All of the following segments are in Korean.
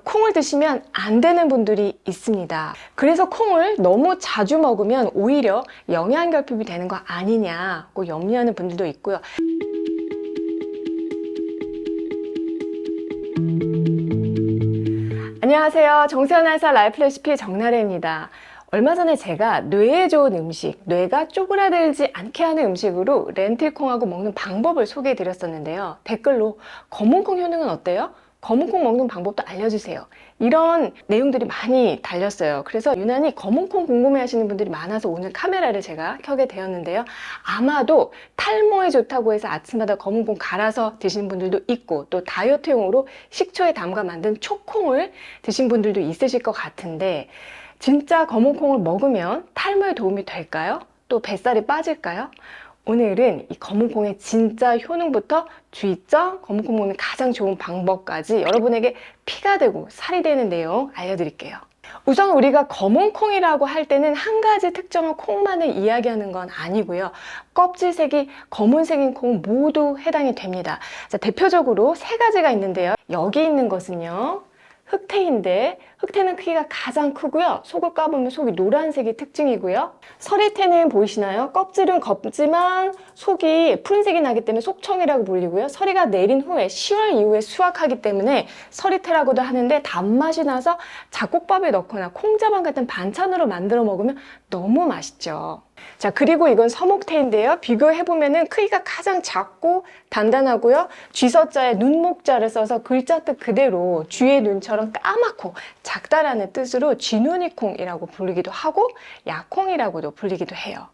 콩을 드시면 안 되는 분들이 있습니다. 그래서 콩을 너무 자주 먹으면 오히려 영양 결핍이 되는 거 아니냐고 염려하는 분들도 있고요. 안녕하세요. 정세현아사 라이프 레시피 정나래입니다. 얼마 전에 제가 뇌에 좋은 음식, 뇌가 쪼그라들지 않게 하는 음식으로 렌틸콩하고 먹는 방법을 소개해 드렸었는데요. 댓글로 검은콩 효능은 어때요? 검은콩 먹는 방법도 알려주세요. 이런 내용들이 많이 달렸어요. 그래서 유난히 검은콩 궁금해 하시는 분들이 많아서 오늘 카메라를 제가 켜게 되었는데요. 아마도 탈모에 좋다고 해서 아침마다 검은콩 갈아서 드시는 분들도 있고 또 다이어트용으로 식초에 담가 만든 초콩을 드신 분들도 있으실 것 같은데 진짜 검은콩을 먹으면 탈모에 도움이 될까요? 또 뱃살이 빠질까요? 오늘은 이 검은콩의 진짜 효능부터 주의점, 검은콩 먹는 가장 좋은 방법까지 여러분에게 피가 되고 살이 되는 내용 알려드릴게요. 우선 우리가 검은콩이라고 할 때는 한 가지 특정한 콩만을 이야기하는 건 아니고요. 껍질색이 검은색인 콩 모두 해당이 됩니다. 자, 대표적으로 세 가지가 있는데요. 여기 있는 것은요. 흑태인데 흑태는 크기가 가장 크고요. 속을 까보면 속이 노란색이 특징이고요. 서리태는 보이시나요? 껍질은 겉지만 속이 푸른색이 나기 때문에 속청이라고 불리고요. 서리가 내린 후에 10월 이후에 수확하기 때문에 서리태라고도 하는데 단맛이 나서 잡곡밥에 넣거나 콩자반 같은 반찬으로 만들어 먹으면 너무 맛있죠. 자, 그리고 이건 서목태인데요. 비교해보면은 크기가 가장 작고 단단하고요. 쥐서자에 눈목자를 써서 글자 뜻 그대로 쥐의 눈처럼 까맣고 작다라는 뜻으로 쥐눈이콩이라고 부르기도 하고 약콩이라고도 불리기도 해요.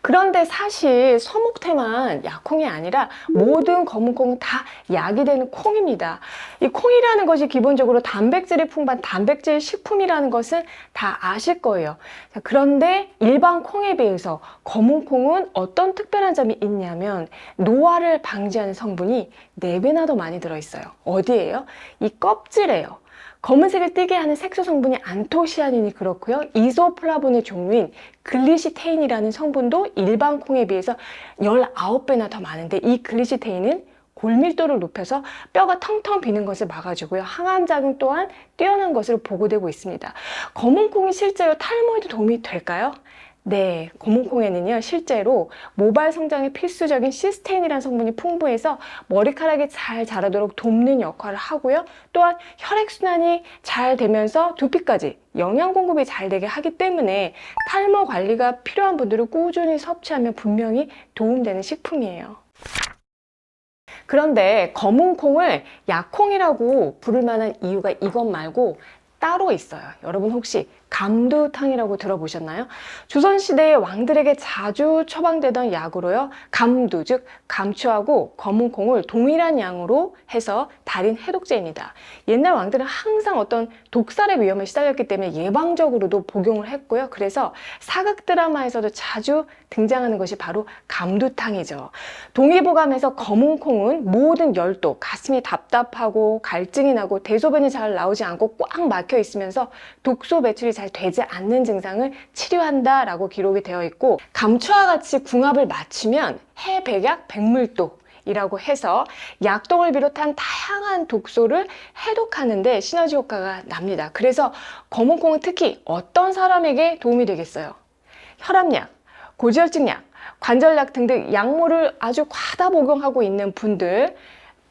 그런데 사실 서목태만 약콩이 아니라 모든 검은콩은 다 약이 되는 콩입니다. 이 콩이라는 것이 기본적으로 단백질이 풍부한 단백질 식품이라는 것은 다 아실 거예요. 자, 그런데 일반 콩에 비해서 검은콩은 어떤 특별한 점이 있냐면 노화를 방지하는 성분이 4배나 더 많이 들어있어요. 어디예요? 이 껍질에요. 검은색을 띠게 하는 색소 성분이 안토시아닌이 그렇고요. 이소플라본의 종류인 글리시테인이라는 성분도 일반 콩에 비해서 19배나 더 많은데 이 글리시테인은 골밀도를 높여서 뼈가 텅텅 비는 것을 막아주고요. 항암 작용 또한 뛰어난 것으로 보고되고 있습니다. 검은 콩이 실제로 탈모에도 도움이 될까요? 네, 검은콩에는요, 실제로 모발 성장에 필수적인 시스테인이라는 성분이 풍부해서 머리카락이 잘 자라도록 돕는 역할을 하고요. 또한 혈액순환이 잘 되면서 두피까지 영양 공급이 잘 되게 하기 때문에 탈모 관리가 필요한 분들은 꾸준히 섭취하면 분명히 도움되는 식품이에요. 그런데 검은 콩을 약콩이라고 부를 만한 이유가 이것 말고 따로 있어요. 여러분 혹시 감두탕이라고 들어보셨나요? 조선시대의 왕들에게 자주 처방되던 약으로요. 감두, 즉 감추하고 검은 콩을 동일한 양으로 해서 달인 해독제입니다. 옛날 왕들은 항상 어떤 독살의 위험에 시달렸기 때문에 예방적으로도 복용을 했고요. 그래서 사극 드라마에서도 자주 등장하는 것이 바로 감두탕이죠. 동의보감에서 검은 콩은 모든 열도, 가슴이 답답하고 갈증이 나고 대소변이 잘 나오지 않고 꽉 막혀 있으면서 독소 배출이 잘 되지 않는 증상을 치료한다라고 기록이 되어 있고 감초와 같이 궁합을 맞추면 해백약 백물도 이라고 해서 약동을 비롯한 다양한 독소를 해독하는데 시너지 효과가 납니다. 그래서 검은콩은 특히 어떤 사람에게 도움이 되겠어요? 혈압약, 고지혈증약, 관절약 등등 약물을 아주 과다 복용하고 있는 분들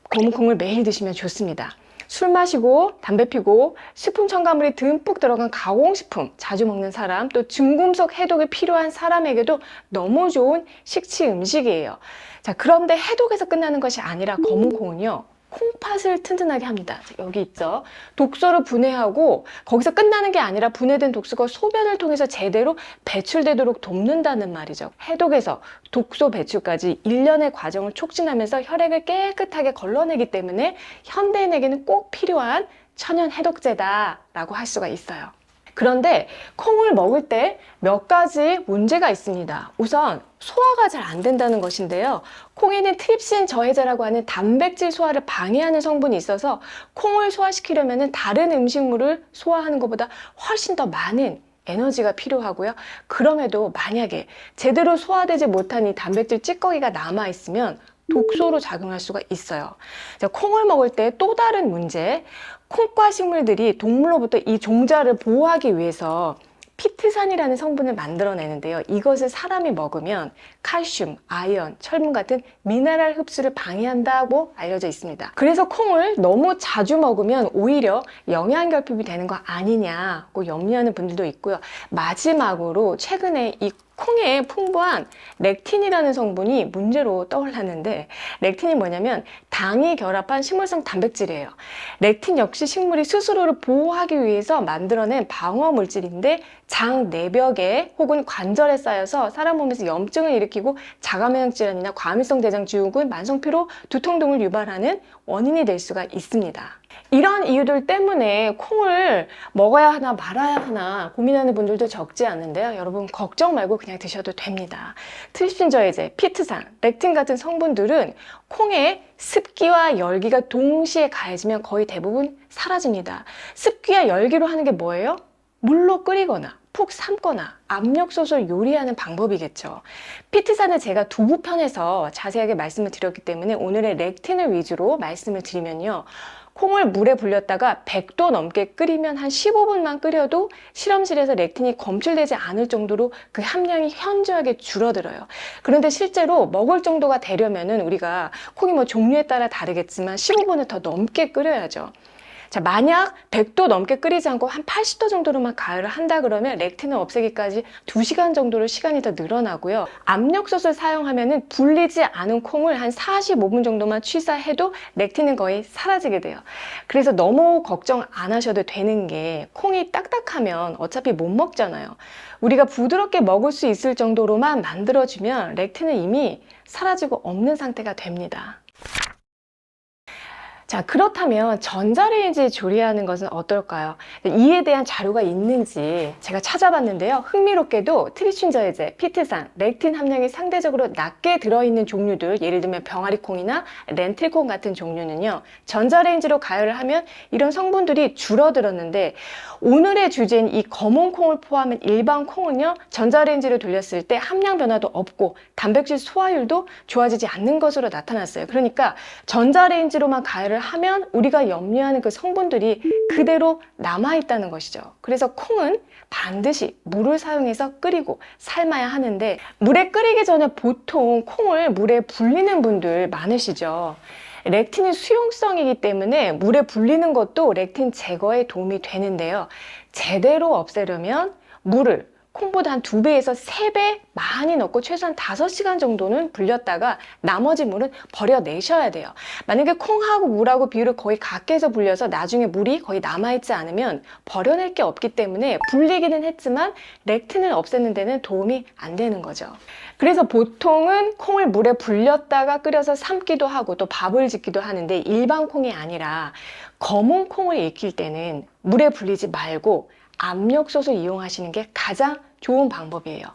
검은콩을 매일 드시면 좋습니다. 술 마시고 담배 피고 식품 첨가물이 듬뿍 들어간 가공식품 자주 먹는 사람 또 중금속 해독이 필요한 사람에게도 너무 좋은 식치 음식이에요. 자 그런데 해독에서 끝나는 것이 아니라 검은콩은요. 콩팥을 튼튼하게 합니다. 자, 여기 있죠. 독소를 분해하고 거기서 끝나는 게 아니라 분해된 독소가 소변을 통해서 제대로 배출되도록 돕는다는 말이죠. 해독에서 독소 배출까지 일련의 과정을 촉진하면서 혈액을 깨끗하게 걸러내기 때문에 현대인에게는 꼭 필요한 천연 해독제다라고 할 수가 있어요. 그런데 콩을 먹을 때 몇 가지 문제가 있습니다. 우선 소화가 잘 안 된다는 것인데요. 콩에는 트립신 저해제라고 하는 단백질 소화를 방해하는 성분이 있어서 콩을 소화시키려면 다른 음식물을 소화하는 것보다 훨씬 더 많은 에너지가 필요하고요. 그럼에도 만약에 제대로 소화되지 못한 이 단백질 찌꺼기가 남아있으면 독소로 작용할 수가 있어요. 자, 콩을 먹을 때 또 다른 문제, 콩과 식물들이 동물로부터 이 종자를 보호하기 위해서 피트산이라는 성분을 만들어내는데요. 이것을 사람이 먹으면 칼슘, 아연, 철분 같은 미네랄 흡수를 방해한다고 알려져 있습니다. 그래서 콩을 너무 자주 먹으면 오히려 영양 결핍이 되는 거 아니냐고 염려하는 분들도 있고요. 마지막으로 최근에 이 콩에 풍부한 렉틴이라는 성분이 문제로 떠올랐는데 렉틴이 뭐냐면 당이 결합한 식물성 단백질이에요. 렉틴 역시 식물이 스스로를 보호하기 위해서 만들어낸 방어 물질인데 장 내벽에 혹은 관절에 쌓여서 사람 몸에서 염증을 일으키고 자가면역 질환이나 과민성 대장 증후군, 만성 피로, 두통 등을 유발하는 원인이 될 수가 있습니다. 이런 이유들 때문에 콩을 먹어야 하나 말아야 하나 고민하는 분들도 적지 않은데요. 여러분 걱정 말고 그냥 드셔도 됩니다. 트립신 저해제, 피트산, 렉틴 같은 성분들은 콩에 습기와 열기가 동시에 가해지면 거의 대부분 사라집니다. 습기와 열기로 하는 게 뭐예요? 물로 끓이거나 푹 삶거나 압력솥을 요리하는 방법이겠죠. 피트산은 제가 두부 편에서 자세하게 말씀을 드렸기 때문에 오늘의 렉틴을 위주로 말씀을 드리면요. 콩을 물에 불렸다가 100도 넘게 끓이면 한 15분만 끓여도 실험실에서 렉틴이 검출되지 않을 정도로 그 함량이 현저하게 줄어들어요. 그런데 실제로 먹을 정도가 되려면은 우리가 콩이 뭐 종류에 따라 다르겠지만 15분을 더 넘게 끓여야죠. 자, 만약 100도 넘게 끓이지 않고 한 80도 정도로만 가열을 한다 그러면 렉틴을 없애기까지 2시간 정도로 시간이 더 늘어나고요. 압력솥을 사용하면은 불리지 않은 콩을 한 45분 정도만 취사해도 렉틴은 거의 사라지게 돼요. 그래서 너무 걱정 안 하셔도 되는 게 콩이 딱딱하면 어차피 못 먹잖아요. 우리가 부드럽게 먹을 수 있을 정도로만 만들어주면 렉틴은 이미 사라지고 없는 상태가 됩니다. 자, 그렇다면 전자레인지 조리하는 것은 어떨까요? 이에 대한 자료가 있는지 제가 찾아봤는데요. 흥미롭게도 트리춘 저해제, 피트산, 렉틴 함량이 상대적으로 낮게 들어있는 종류들, 예를 들면 병아리콩이나 렌틸콩 같은 종류는요. 전자레인지로 가열을 하면 이런 성분들이 줄어들었는데 오늘의 주제인 이 검은 콩을 포함한 일반 콩은요. 전자레인지로 돌렸을 때 함량 변화도 없고 단백질 소화율도 좋아지지 않는 것으로 나타났어요. 그러니까 전자레인지로만 가열을 하면 우리가 염려하는 그 성분들이 그대로 남아있다는 것이죠. 그래서 콩은 반드시 물을 사용해서 끓이고 삶아야 하는데 물에 끓이기 전에 보통 콩을 물에 불리는 분들 많으시죠. 렉틴이 수용성이기 때문에 물에 불리는 것도 렉틴 제거에 도움이 되는데요. 제대로 없애려면 물을 콩보다 한 두 배에서 세 배 많이 넣고 최소한 다섯 시간 정도는 불렸다가 나머지 물은 버려내셔야 돼요. 만약에 콩하고 물하고 비율을 거의 같게 해서 불려서 나중에 물이 거의 남아있지 않으면 버려낼 게 없기 때문에 불리기는 했지만 렉틴을 없애는 데는 도움이 안 되는 거죠. 그래서 보통은 콩을 물에 불렸다가 끓여서 삶기도 하고 또 밥을 짓기도 하는데 일반 콩이 아니라 검은 콩을 익힐 때는 물에 불리지 말고 압력솥을 이용하시는 게 가장 좋은 방법이에요.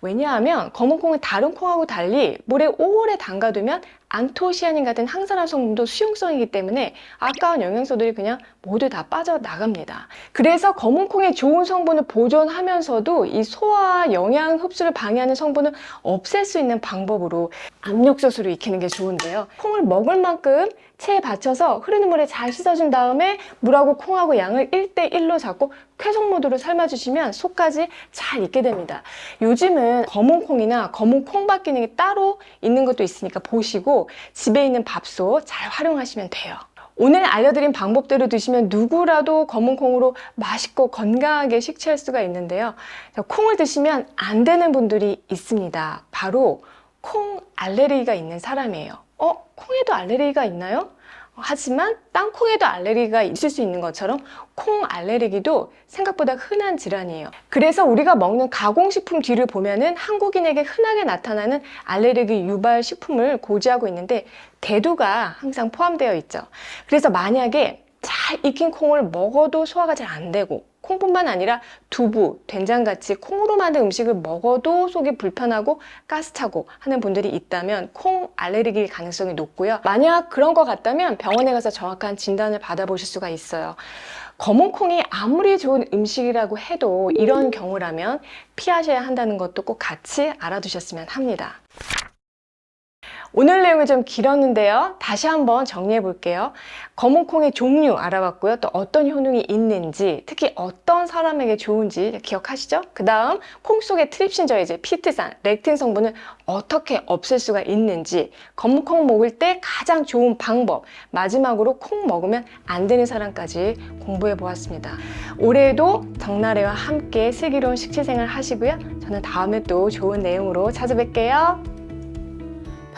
왜냐하면 검은 콩은 다른 콩하고 달리 물에 오래 담가두면 안토시아닌 같은 항산화 성분도 수용성이기 때문에 아까운 영양소들이 그냥 모두 다 빠져나갑니다. 그래서 검은 콩의 좋은 성분을 보존하면서도 이 소화와 영양 흡수를 방해하는 성분을 없앨 수 있는 방법으로 압력솥으로 익히는 게 좋은데요. 콩을 먹을 만큼 체에 받쳐서 흐르는 물에 잘 씻어준 다음에 물하고 콩하고 양을 1대1로 잡고 쾌속 모드로 삶아주시면 속까지 잘 익게 됩니다. 요즘은 검은 콩이나 검은 콩밥 기능이 따로 있는 것도 있으니까 보시고 집에 있는 밥솥 잘 활용하시면 돼요. 오늘 알려드린 방법대로 드시면 누구라도 검은 콩으로 맛있고 건강하게 식취할 수가 있는데요. 자, 콩을 드시면 안 되는 분들이 있습니다. 바로 콩 알레르기가 있는 사람이에요. 어? 콩에도 알레르기가 있나요? 하지만 땅콩에도 알레르기가 있을 수 있는 것처럼 콩 알레르기도 생각보다 흔한 질환이에요. 그래서 우리가 먹는 가공식품 뒤를 보면은 한국인에게 흔하게 나타나는 알레르기 유발 식품을 고지하고 있는데 대두가 항상 포함되어 있죠. 그래서 만약에 잘 익힌 콩을 먹어도 소화가 잘 안 되고 콩뿐만 아니라 두부, 된장같이 콩으로 만든 음식을 먹어도 속이 불편하고 가스차고 하는 분들이 있다면 콩 알레르기일 가능성이 높고요. 만약 그런 것 같다면 병원에 가서 정확한 진단을 받아보실 수가 있어요. 검은 콩이 아무리 좋은 음식이라고 해도 이런 경우라면 피하셔야 한다는 것도 꼭 같이 알아두셨으면 합니다. 오늘 내용이 좀 길었는데요. 다시 한번 정리해 볼게요. 검은 콩의 종류 알아봤고요. 또 어떤 효능이 있는지, 특히 어떤 사람에게 좋은지 기억하시죠? 그 다음, 콩 속의 트립신 저해제, 피트산, 렉틴 성분을 어떻게 없앨 수가 있는지, 검은 콩 먹을 때 가장 좋은 방법, 마지막으로 콩 먹으면 안 되는 사람까지 공부해 보았습니다. 올해도 정나래와 함께 슬기로운 식취생활 하시고요. 저는 다음에 또 좋은 내용으로 찾아뵐게요.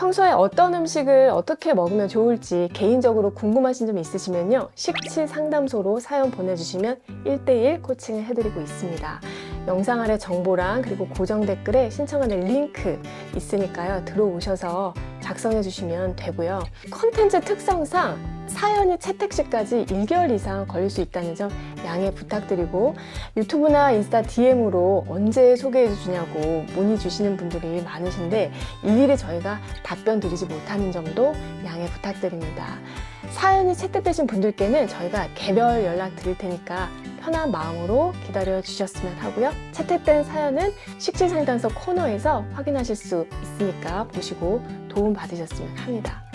평소에 어떤 음식을 어떻게 먹으면 좋을지 개인적으로 궁금하신 점 있으시면요. 식치 상담소로 사연 보내주시면 1대1 코칭을 해드리고 있습니다. 영상 아래 정보랑 그리고 고정 댓글에 신청하는 링크 있으니까요. 들어오셔서 작성해 주시면 되고요. 컨텐츠 특성상 사연이 채택 시까지 1개월 이상 걸릴 수 있다는 점 양해 부탁드리고 유튜브나 인스타 DM으로 언제 소개해 주냐고 문의 주시는 분들이 많으신데 일일이 저희가 답변 드리지 못하는 점도 양해 부탁드립니다. 사연이 채택되신 분들께는 저희가 개별 연락 드릴 테니까 편한 마음으로 기다려 주셨으면 하고요. 채택된 사연은 식지상담소 코너에서 확인하실 수 있으니까 보시고 도움 받으셨으면 합니다.